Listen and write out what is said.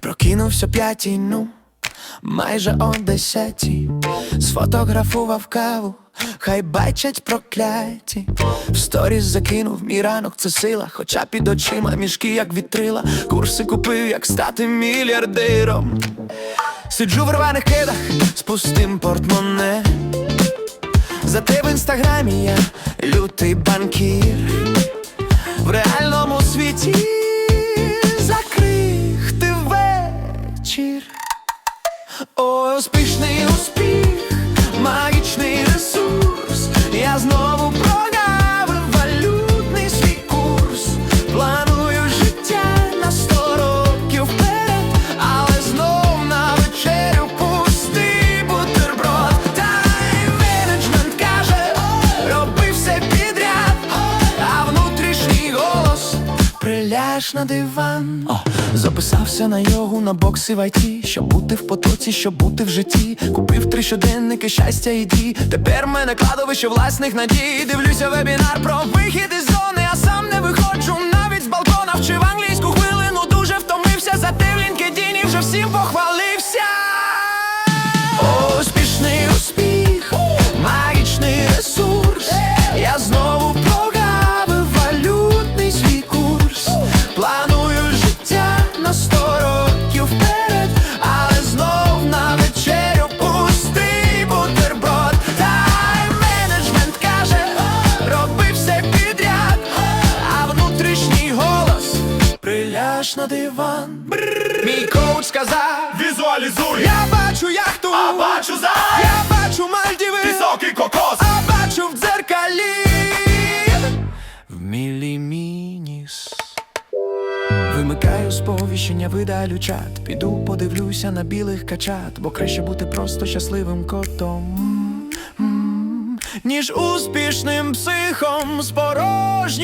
Прокинувся п'ятій, ну майже о десятій, сфотографував каву, хай бачать прокляті. В сторіс закинув мій ранок, це сила, хоча під очима мішки, як вітрила, курси купив, як стати мільярдиром. Сиджу в рваних кидах з пустим портмоне. Зате в інстаграмі я лютий банкір в реальному світі закрихти вечір. Ой, успішний успіх, приляж на диван. О, записався на йогу на бокси в IT Щоб бути в потоці, щоб бути в житті. Купив три щоденники, щастя і дій. Тепер мене кладовище власних надій. Дивлюся вебінар про вихід із зони, а сам не виходжу приляж на диван. Мій коуч сказав. Візуалізуй, Я бачу яхту, а бачу за я бачу Мальдіви, високий кокос. а бачу в дзеркалі в мілімініс. Вимикаю сповіщення, видалю чат. Піду подивлюся на білих качат, бо краще бути просто щасливим котом. Ніж успішним психом з порожнім